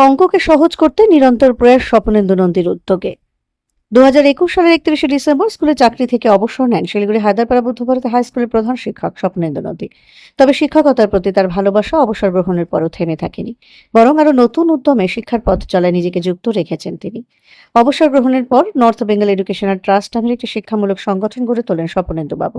অঙ্ককে সহজ করতে নিরন্তর প্রয়াস স্বপনেন্দু নন্দীর উদ্যোগে। দু সালের একত্রিশে ডিসেম্বর স্কুলে চাকরি থেকে অবসর নেন শিলিগুড়ি হায়দ্রাপাড়া বুদ্ধভারত হাই স্কুলের প্রধান শিক্ষক স্বপনেন্দু নন্দী তবে শিক্ষকতার প্রতি তার ভালোবাসা অবসর গ্রহণের পরও থেমে থাকেনি। বরং আরও নতুন উদ্যমে শিক্ষার পথ চলায় নিজেকে যুক্ত রেখেছেন তিনি। অবসর গ্রহণের পর নর্থ বেঙ্গল এডুকেশনাল ট্রাস্ট নামের একটি শিক্ষামূলক সংগঠন গড়ে তোলেন স্বপনেন্দু বাবু।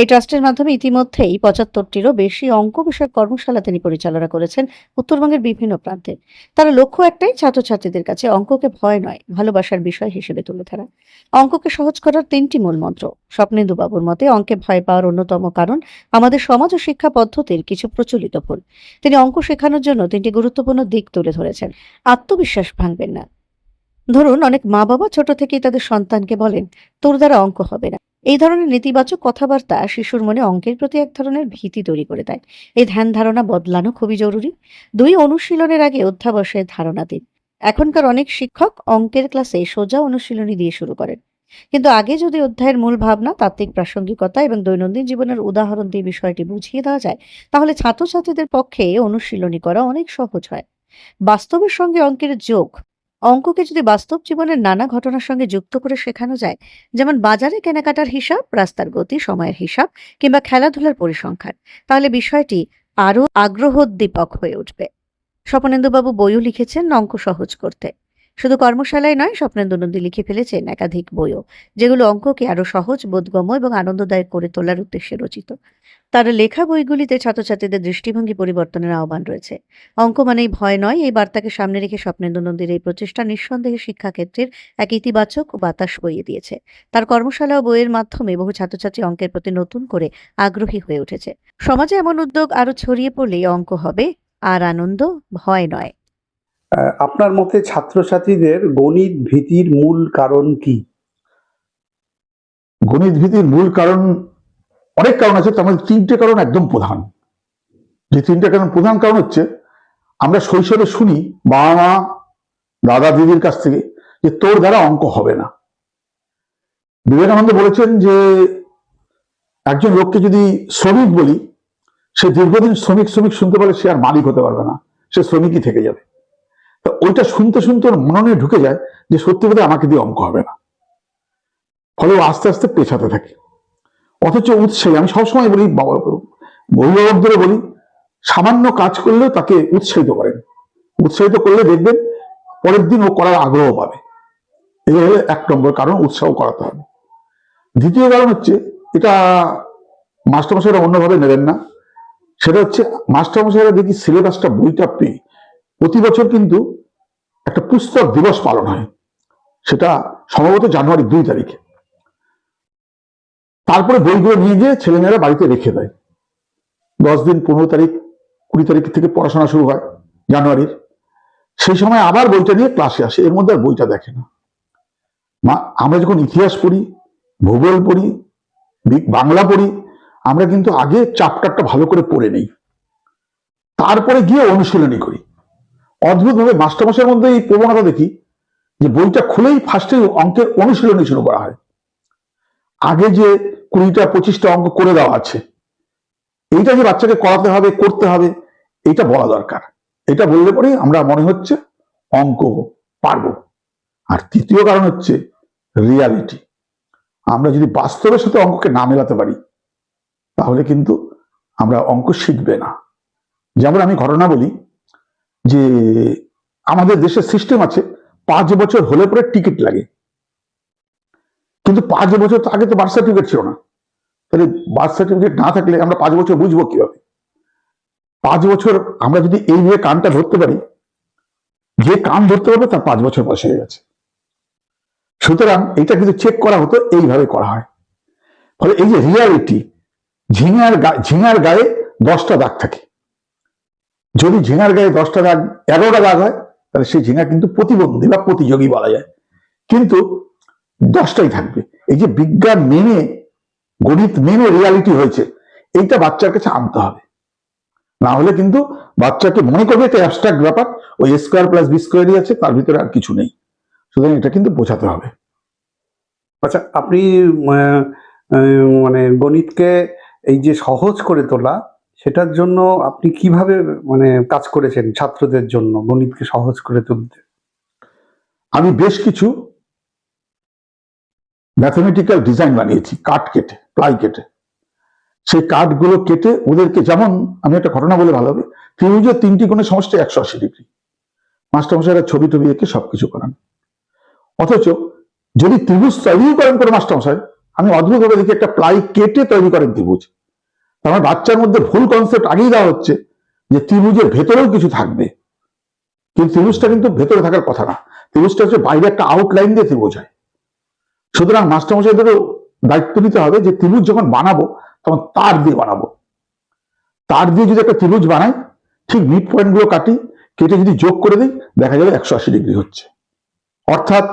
এই ট্রাস্টের মাধ্যমে ইতিমধ্যেই পঁচাত্তরটিরও বেশি অঙ্ক বিষয়ক কর্মশালা তিনি পরিচালনা করেছেন উত্তরবঙ্গের বিভিন্ন প্রান্তে। তার লক্ষ্য একটাই, ছাত্রছাত্রীদের কাছে অঙ্ককে ভয় নয়, ভালোবাসার বিষয় হিসেবে তুলে ধরা অঙ্ককে সহজ করার তিনটি মূল মন্ত্র। স্বপ্নেন্দু বাবুর মতে অঙ্কে ভয় পাওয়ার অন্যতম কারণ আমাদের সমাজ ও শিক্ষা পদ্ধতির কিছু প্রচলিত ভুল। তিনি অঙ্ক শেখানোর জন্য তিনটি গুরুত্বপূর্ণ দিক তুলে ধরেছেন। আত্মবিশ্বাস ভাঙবেন না। ধরুন, অনেক মা বাবা ছোট থেকেই তাদের সন্তানকে বলেন, তোর দ্বারা অঙ্ক হবে না। এই ধরনের নেতিবাচক কথাবার্তা শিশুর মনে অঙ্কের প্রতি এক ধরনের ভীতি তৈরি করে দেয়। এই ধ্যান ধারণা বদলানো খুবই জরুরি। দুই অনুশীলনের আগে অধ্যাবসায়ের ধারণা দিন। এখনকার অনেক শিক্ষক অঙ্কের ক্লাসে সোজা অনুশীলনী দিয়ে শুরু করেন। কিন্তু আগে যদি অধ্যায়ের মূল ভাবনা, তাত্ত্বিক প্রাসঙ্গিকতা এবং দৈনন্দিন জীবনের উদাহরণ দিয়ে বিষয়টি বুঝিয়ে দেওয়া যায়, তাহলে ছাত্রছাত্রীদের পক্ষে অনুশীলনী করা অনেক সহজ হয়। বাস্তবের সঙ্গে অঙ্কের যোগ, অঙ্ককে যদি বাস্তব জীবনের নানা ঘটনার সঙ্গে যুক্ত করে শেখানো যায়, যেমন বাজারে কেনাকাটার হিসাব, রাস্তার গতি, সময়ের হিসাব কিংবা খেলাধুলার পরিসংখ্যান, তাহলে বিষয়টি আরও আগ্রহোদ্দীপক হয়ে উঠবে। স্বপনেন্দুবাবু বইও লিখেছেন, অঙ্ক সহজ করতে। শুধু কর্মশালায় নয় স্বপ্নেন্দু নন্দী লিখে ফেলেছেন একাধিক বইও, যেগুলো অঙ্ককে আরও সহজ, বোধগম্য এবং আনন্দদায়ক করে তোলার উদ্দেশ্যে রচিত। তার লেখা বইগুলিতে ছাত্রছাত্রীদের দৃষ্টিভঙ্গি পরিবর্তনের আহ্বান রয়েছে। অঙ্ক মানেই ভয় নয়, এই বার্তাকে সামনে রেখে স্বপ্নেন্দু নন্দীর এই প্রচেষ্টা নিঃসন্দেহে শিক্ষাক্ষেত্রের এক ইতিবাচক বাতাস বইয়ে দিয়েছে। তার কর্মশালা ও বইয়ের মাধ্যমে বহু ছাত্রছাত্রী অঙ্কের প্রতি নতুন করে আগ্রহী হয়ে উঠেছে। সমাজে এমন উদ্যোগ আরও ছড়িয়ে পড়লেই অঙ্ক হবে আর আনন্দ ভয় নয়। আপনার মতে ছাত্রছাত্রীদের গণিত ভীতির মূল কারণ কি? গণিত ভীতির মূল কারণ অনেক কারণ আছে তার মধ্যে তিনটে কারণ একদম প্রধান। যে তিনটে কারণ প্রধান কারণ হচ্ছে আমরা শৈশবে শুনি বাবা মা দাদা দিদির কাছ থেকে যে তোর দ্বারা অঙ্ক হবে না। বিবেকানন্দ বলেছেন যে একজন লোককে যদি শ্রমিক বলি সে দীর্ঘদিন শ্রমিক শ্রমিক শুনতে পারে সে আর মালিক হতে পারবে না। সে শ্রমিকই থেকে যাবে। তা ওইটা শুনতে শুনতে ওর মননে ঢুকে যায় যে সত্যি কথা আমাকে দিয়ে অঙ্ক হবে না। ফলে ও আস্তে আস্তে পেছাতে থাকে। অথচ উৎসাহী আমি সবসময় বলি বাবা অভিভাবকদের বলি, সামান্য কাজ করলেও তাকে উৎসাহিত করেন। উৎসাহিত করলে দেখবেন পরের দিন ও করার আগ্রহ পাবে। এই হলো এক নম্বর কারণ, উৎসাহ করাতে হবে। দ্বিতীয় কারণ হচ্ছে, এটা মাস্টারমশাইরা অন্যভাবে নেবেন না। সেটা হচ্ছে মাস্টারমশাইরা দেখি সিলেবাসটা বইটা পেয়ে প্রতি বছর কিন্তু একটা পুস্তক দিবস পালন হয়। সেটা সম্ভবত জানুয়ারি দুই তারিখে। তারপরে বইগুলো নিয়ে গিয়ে ছেলেমেয়েরা বাড়িতে রেখে দেয়। দশ দিন, পনেরো তারিখ, কুড়ি তারিখ থেকে পড়াশোনা শুরু হয় জানুয়ারির। সেই সময় আবার বইটা নিয়ে ক্লাসে আসে, এর মধ্যে আর বইটা দেখে না। মা, আমরা যখন ইতিহাস পড়ি, ভূগোল পড়ি বাংলা পড়ি আমরা কিন্তু আগে চ্যাপ্টারটা ভালো করে পড়ে নেই। তারপরে গিয়ে অনুশীলনী করি। অদ্ভুতভাবে মাস্টারমশাইয়ের মধ্যে এই প্রবণতা দেখি যে বইটা খুলেই ফার্স্টে অঙ্কের অনুশীলনী শুরু করা হয়। আগে যে কুড়িটা, পঁচিশটা অঙ্ক করে দেওয়া আছে, এইটা যে বাচ্চাকে করাতে হবে, করতে হবে, এটা বলা দরকার। এটা বললে পরেই আমরা মনে হচ্ছে অঙ্ক পারব। আর তৃতীয় কারণ হচ্ছে রিয়ালিটি আমরা যদি বাস্তবের সাথে অঙ্ককে না মেলাতে পারি তাহলে কিন্তু আমরা অঙ্ক শিখবে না। যেমন আমি ঘটনা বলি যে আমাদের দেশের সিস্টেম আছে, পাঁচ বছর হলে পরে টিকিট লাগে। কিন্তু পাঁচ বছর আগে তো বার্থ সার্টিফিকেট ছিল না। তাহলে বার্থ সার্টিফিকেট না থাকলে আমরা পাঁচ বছর বুঝব কীভাবে? পাঁচ বছর আমরা যদি এই নিয়ে কানটা ধরতে পারি, যে কান ধরতে পারবে তার পাঁচ বছর বয়স হয়ে গেছে। সুতরাং এটা কিন্তু চেক করা হতো, এইভাবে করা হয়। ফলে এই যে রিয়ালিটি ঝিঙার ঝিঙার গায়ে দশটা দাগ থাকে। যদি ঝিঙার গায়ে দশটা দাগ, এগারোটা দাগ হয়, তাহলে সেই ঝিঙা কিন্তু প্রতিবন্ধী বা প্রতিযোগী বলা যায়। কিন্তু দশটাই থাকবে। এই যে বিজ্ঞান মেনে, গণিত মেনে রিয়ালিটি হয়েছে, এইটা বাচ্চার কাছে আনতে হবে। না হলে কিন্তু বাচ্চাকে মনে করবে এটা অ্যাবস্ট্রাক্ট ব্যাপার ওই স্কোয়ার প্লাস বি স্কোয়ারই আছে, তার ভিতরে আর কিছু নেই। সুতরাং এটা কিন্তু বোঝাতে হবে। আচ্ছা আপনি মানে গণিতকে এই যে সহজ করে তোলা, সেটার জন্য আপনি কীভাবে মানে কাজ করেছেন ছাত্রদের জন্য? গণিতকে সহজ করে তুলতে। আমি বেশ কিছু ম্যাথমেটিক্যাল ডিজাইন বানিয়েছি, কাঠ কেটে প্লাই কেটে। সেই কাঠগুলো কেটে ওদেরকে যেমন, আমি একটা ঘটনা বলে ভালো হবে, ত্রিভুজের তিনটি কোণে সমষ্টি একশো আশি ডিগ্রি। মাস্টারমশাইরা ছবি টবি এঁকে সবকিছু করান। অথচ যদি ত্রিভুজ তৈরি করেন কোনো মাস্টারমশাই, আমি অদ্ভুতভাবে দেখি একটা প্লাই কেটে তৈরি করেন ত্রিভুজ। মানে বাচ্চার মধ্যে ভুল কনসেপ্ট আগেই দেওয়া হচ্ছে যে ত্রিভুজের ভেতরেও কিছু থাকবে। কিন্তু ত্রিভুজটা কিন্তু ভেতরে থাকার কথা না। ত্রিভুজটা হচ্ছে বাইরে একটা আউটলাইন দিয়ে ত্রিভুজ হয়। সুতরাং মাস্টারমশাইদেরও দায়িত্ব নিতে হবে যে ত্রিভুজ যখন বানাবো, তখন তার দিয়ে বানাবো। তার দিয়ে যদি একটা ত্রিভুজ বানাই, ঠিক মিড পয়েন্টগুলো কাটি, কেটে যদি যোগ করে দিই, দেখা যাবে একশো আশি ডিগ্রি হচ্ছে। অর্থাৎ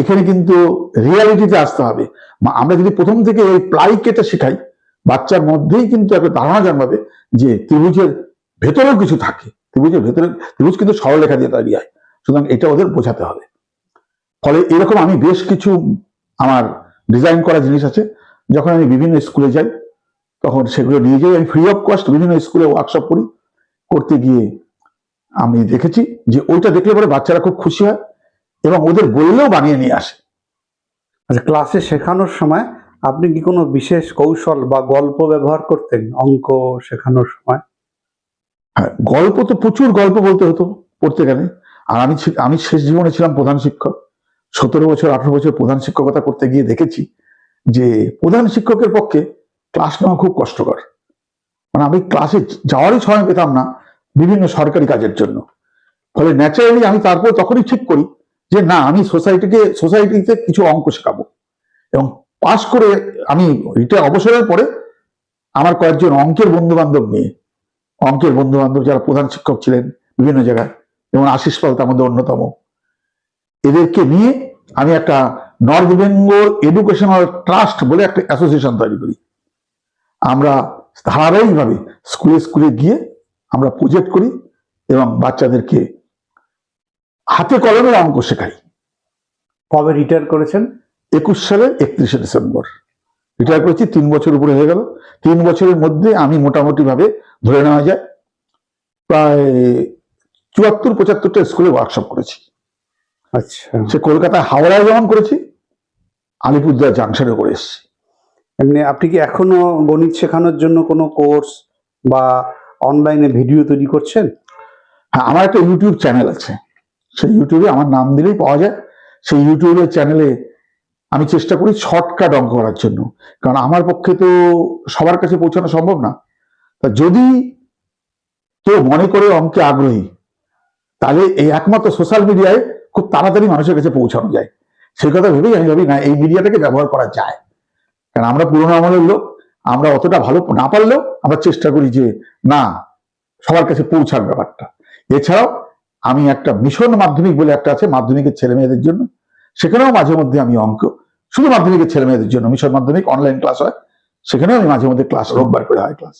এখানে কিন্তু রিয়ালিটিতে আসতে হবে। আমরা যদি প্রথম থেকে এই প্লাই কেটে শেখাই বাচ্চার মধ্যেই কিন্তু একটা ধারণা জন্মাবে যে ত্রিভুজের ভেতরেও কিছু থাকে। ত্রিভুজের ভেতরে, ত্রিভুজ কিন্তু সরলরেখা দিয়ে তৈরি হয়। সুতরাং এটা ওদের বোঝাতে হবে। ফলে এরকম আমি বেশ কিছু আমার ডিজাইন করা জিনিস আছে। যখন আমি বিভিন্ন স্কুলে যাই, তখন সেগুলো নিয়ে যাই আমি ফ্রি অফ কস্ট বিভিন্ন স্কুলে ওয়ার্কশপ করি। করতে গিয়ে আমি দেখেছি যে ওইটা দেখলে পরে বাচ্চারা খুব খুশি হয় এবং ওদের বললেও বানিয়ে নিয়ে আসে। আচ্ছা ক্লাসে শেখানোর সময় আপনি কি কোনো বিশেষ কৌশল বা গল্প ব্যবহার করতেন অঙ্ক শেখানোর সময়? হ্যাঁ গল্প তো প্রচুর গল্প বলতে হতো পড়তে গেলে আর আমি আমি শেষ জীবনে ছিলাম প্রধান শিক্ষক। সতেরো বছর, আঠারো বছর প্রধান শিক্ষকতা করতে গিয়ে দেখেছি যে প্রধান শিক্ষকের পক্ষে ক্লাস নেওয়া খুব কষ্টকর। মানে আমি ক্লাসে যাওয়ারই সময় পেতাম না বিভিন্ন সরকারি কাজের জন্য। ফলে ন্যাচারালি আমি তারপর তখনই ঠিক করি যে না, আমি সোসাইটিকে সোসাইটিতে কিছু অঙ্ক শেখাবো। এবং পাশ করে আমি রিটায়ার অবসরের পরে আমার কয়েকজন অঙ্কের বন্ধু বান্ধব নিয়ে, অঙ্কের বন্ধু বান্ধব যারা প্রধান শিক্ষক ছিলেন বিভিন্ন জায়গায়, যেমন আশিস পাল, তার মধ্যে অন্যতম। এদেরকে নিয়ে আমি একটা নর্থ বেঙ্গল এডুকেশনাল ট্রাস্ট বলে একটা অ্যাসোসিয়েশন তৈরি করি। আমরা ধারাবাহিকভাবে স্কুলে স্কুলে গিয়ে আমরা প্রজেক্ট করি এবং বাচ্চাদেরকে হাতে কলমে অঙ্ক শেখাই। কবে রিটায়ার করেছেন? একুশ সালের একত্রিশে ডিসেম্বর। রিটায়ার করেছি তিন বছর উপরে হয়ে গেল। তিন বছরের মধ্যে আমি মোটামুটি ভাবে ধরে নেওয়া যায় প্রায় চুয়াত্তর পঁচাত্তরটা স্কুলে ওয়ার্কশপ করেছি। আচ্ছা। সে কলকাতায় হাওড়ায় যেমন করেছি আলিপুরদুয়ার জাংশনে করে এসেছি। এমনি আপনি কি এখনও গণিত শেখানোর জন্য কোনো কোর্স বা অনলাইনে ভিডিও তৈরি করছেন? হ্যাঁ আমার একটা ইউটিউব চ্যানেল আছে। সেই ইউটিউবে আমার নাম দিলেই পাওয়া যায়। সেই ইউটিউবের চ্যানেলে আমি চেষ্টা করি শর্টকাট অঙ্ক করার জন্য। কারণ আমার পক্ষে তো সবার কাছে পৌঁছানো সম্ভব না। তা যদি কেউ মনে করে অঙ্কে আগ্রহী, তাহলে এই একমাত্র সোশ্যাল মিডিয়ায় খুব তাড়াতাড়ি মানুষের কাছে পৌঁছানো যায়। সেই কথা ভেবেই আমি ভাবি না, এই মিডিয়াটাকে ব্যবহার করা যায়। কারণ আমরা পুরোনো আমলের লোক, আমরা অতটা ভালো না পারলেও আমরা চেষ্টা করি যে, না, সবার কাছে পৌঁছার ব্যাপারটা। এছাড়াও আমি একটা মিশন মাধ্যমিক বলে একটা আছে, মাধ্যমিকের ছেলে মেয়েদের জন্য। সেখানেও মাঝে মধ্যে আমি অঙ্ক, শুধু মাধ্যমিকের ছেলে মেয়েদের জন্য, মিশন মাধ্যমিক অনলাইন ক্লাস হয়, সেখানেও আমি মাঝে মধ্যে ক্লাস রোববার করে হয় ক্লাস